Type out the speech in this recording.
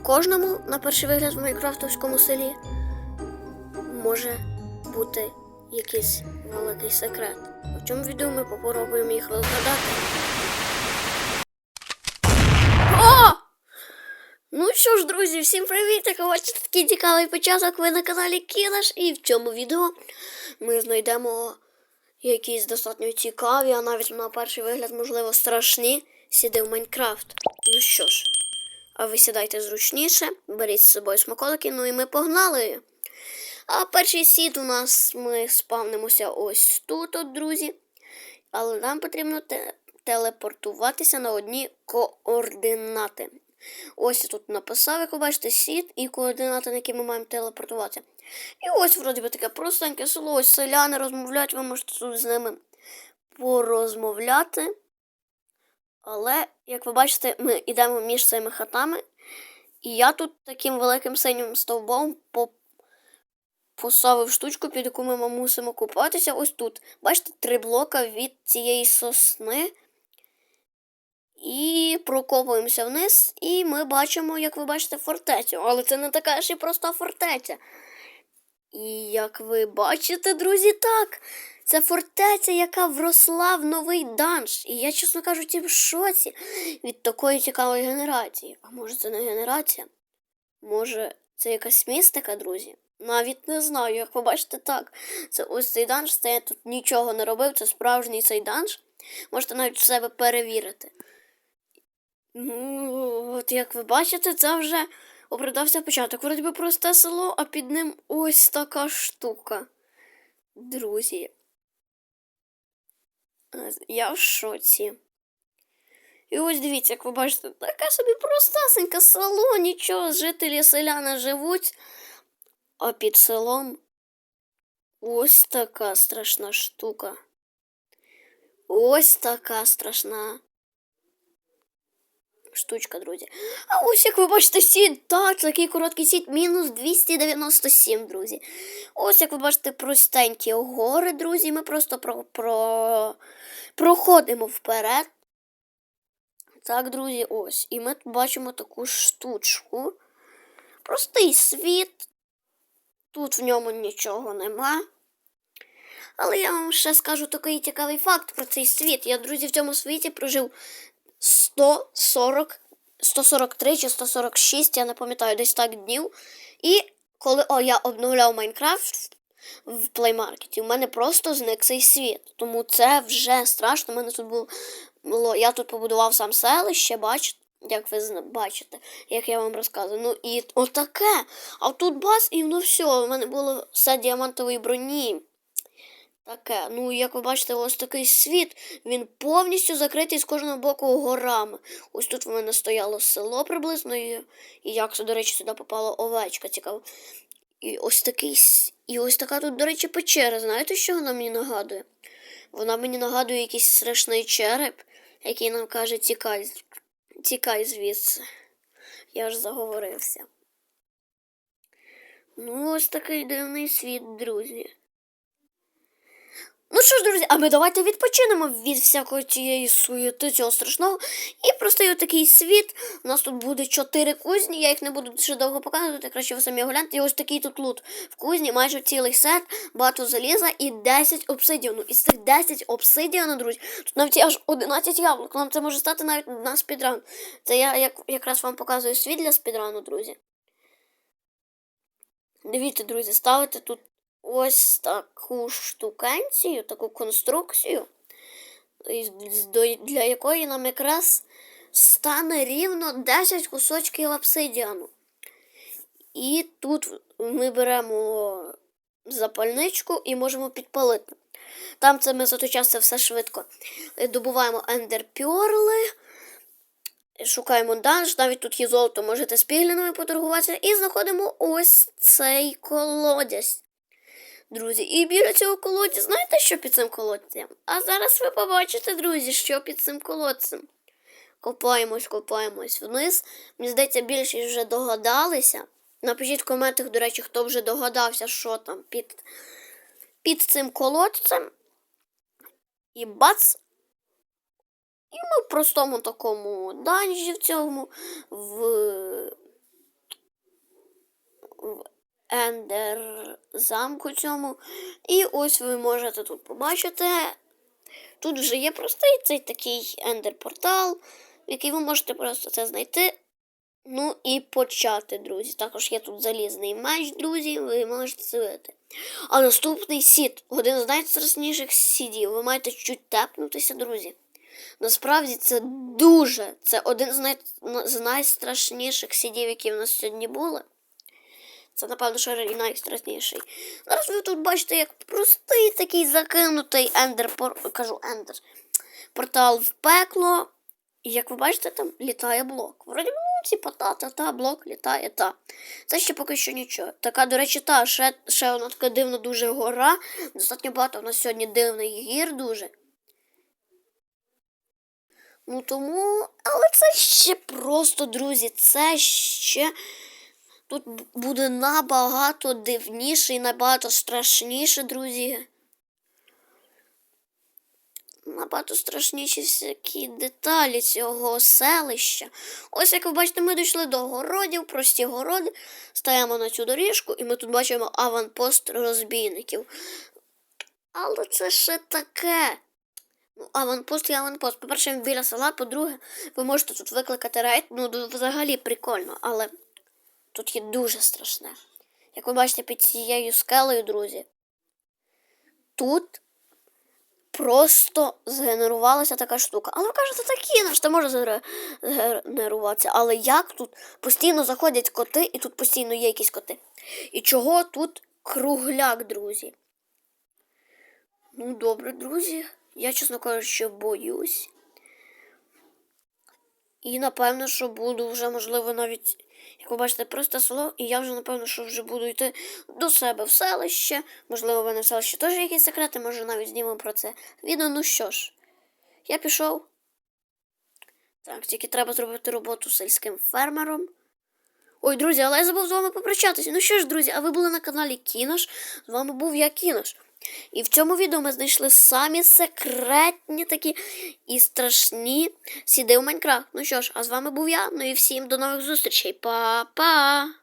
в кожному, на перший вигляд, в майнкрафтовському селі може бути якийсь великий секрет. У цьому відео ми попробуємо їх розгадати. О! Ну що ж, друзі, всім привіт! Бачите, такий цікавий початок. Ви на каналі Кінаш, і в цьому відео ми знайдемо якісь достатньо цікаві, а навіть на перший вигляд, можливо, страшні сіди в Майнкрафт. Ну що ж, а ви сідайте зручніше, беріть з собою смаколики, ну і ми погнали. А перший сід у нас ми спавнимося ось тут, от, друзі. Але нам потрібно те- телепортуватися на одні координати. Ось я тут написав, як ви бачите, сід і координати, на які ми маємо телепортуватися. І ось, вроді би, таке простеньке село, ось селяни розмовляють, ви можете тут з ними порозмовляти. Але, як ви бачите, ми йдемо між цими хатами. І я тут таким великим синім стовбом по поставив штучку, під яку ми мусимо купатися. Ось тут. Бачите, три блока від цієї сосни. І прокопуємося вниз, і ми бачимо, як ви бачите, фортецю. Але це не така ж і проста фортеця. І як ви бачите, друзі, так. Це фортеця, яка вросла в новий данж. І я, чесно кажучи, в шоці від такої цікавої генерації. А може це не генерація? Може, це якась містика, друзі? Навіть не знаю, як ви бачите так. Це ось цей данж, це я тут нічого не робив, це справжній цей данж. Можете навіть в себе перевірити. Ну, от як ви бачите, це вже оправдався початок. Вроді би просте село, а під ним ось така штука. Друзі. Я в шоці. І ось дивіться, як ви бачите, така собі простасенька село, нічого, жителі селяни живуть, а під селом ось така страшна штука. Ось така страшна штучка, друзі. А ось як ви бачите, сід, так, такий короткий сід, мінус 297, друзі. Ось як ви бачите, простенькі гори, друзі. Ми просто про, про, проходимо вперед. Так, друзі, ось. І ми бачимо таку штучку. Простий світ. Тут в ньому нічого нема. Але я вам ще скажу такий цікавий факт про цей світ. Я, друзі, в цьому світі прожив 140, 143 чи 146, я не пам'ятаю, десь так днів. І коли о, я обновляв Майнкрафт в плеймаркеті, у мене просто зник цей світ. Тому це вже страшно. У мене тут було, я тут побудував сам селище, бачите. Як ви бачите, як я вам розказую. Ну і отаке. А тут бас, і ну все, у мене було все діамантової броні. Таке. Ну, як ви бачите, ось такий світ. Він повністю закритий з кожного боку горами. Ось тут в мене стояло село приблизно, і, як, до речі, сюди попала овечка, цікаво. І ось такий. І ось така тут, до речі, печера. Знаєте, що вона мені нагадує? Вона мені нагадує якийсь страшний череп, який нам каже, тікай, тікай звідси. Я ж заговорився. Ну, ось такий дивний світ, друзі. Ну що ж, друзі, а ми давайте відпочинемо від всякої цієї суєти, цього страшного. І просто є такий світ. У нас тут буде чотири кузні, я їх не буду дуже довго показувати, краще ви самі огляньте. І ось такий тут лут. В кузні майже цілий сет, багато заліза і 10 обсидіану. Із цих 10 обсидіану, друзі, тут навіть аж 11 яблук. Нам це може стати навіть на спідран. Це я як, якраз вам показую світ для спідрану, друзі. Дивіться, друзі, ставите тут ось таку штукенцію, таку конструкцію, для якої нам якраз стане рівно 10 кусочків обсидіану. І тут ми беремо запальничку і можемо підпалити. Там це ми за той це все швидко. Добуваємо ендерпьорли, шукаємо данж, навіть тут є золото, можете з піглінами поторгуватися, і знаходимо ось цей колодязь. Друзі, і біля цього колодця, знаєте, що під цим колодцем? А зараз ви побачите, друзі, що під цим колодцем. Копаємось, копаємось вниз. Мені здається, більшість вже догадалися. Напишіть в коментах, до речі, хто вже догадався, що там під, під цим колодцем. І бац! І ми в простому такому данжі в цьому в ендер замку цьому. І ось ви можете тут побачити. Тут вже є простий цей такий ендер-портал, в який ви можете просто це знайти. Ну і почати, друзі. Також є тут залізний меч, друзі, ви можете це видати. А наступний сід один з найстрашніших сідів. Ви маєте чуть тепнутися, друзі. Насправді це дуже, це один з, най, з найстрашніших сідів, які в нас сьогодні були. Це, напевно, що і найстрашніший. Зараз ви тут бачите, як простий такий закинутий ендер, кажу, ендер, портал в пекло. І як ви бачите, там літає блок. Вроді, ну, типа, та, та, та, блок літає, та. Це ще поки що нічого. Така, до речі, та, ще, ще вона така дивна дуже гора. Достатньо багато у нас сьогодні дивних гір дуже. Ну тому, але це ще просто, друзі, це ще тут буде набагато дивніше і набагато страшніше, друзі. Набагато страшніші всякі деталі цього селища. Ось як ви бачите, ми дійшли до городів, прості городи, стаємо на цю доріжку, і ми тут бачимо аванпост розбійників. Але це ще таке. Ну, аванпост і аванпост. По-перше, він біля села, по-друге, ви можете тут викликати рейд. Ну, взагалі прикольно, але тут є дуже страшне. Як ви бачите під цією скелею, друзі. Тут просто згенерувалася така штука. Але ви кажете, такі наш, то може згенеруватися. Але як тут постійно заходять коти, і тут постійно є якісь коти. І чого тут кругляк, друзі? Ну, добре, друзі. Я, чесно кажучи, боюсь. І напевно, що буду вже, можливо, навіть, як ви бачите, просто село, і я вже, напевно, що вже буду йти до себе в селище. Можливо, в мене в селищі теж якісь секрети, може навіть знімемо про це відео. Ну що ж, я пішов. Так, тільки треба зробити роботу сільським фермером. Ой, друзі, але я забув з вами попрощатися. Ну що ж, друзі, а ви були на каналі Кінош. З вами був я Кінош. І в цьому відео ми знайшли самі секретні такі і страшні сіди у Майнкрафт. Ну що ж, а з вами був я. Ну і всім до нових зустрічей. Па-па!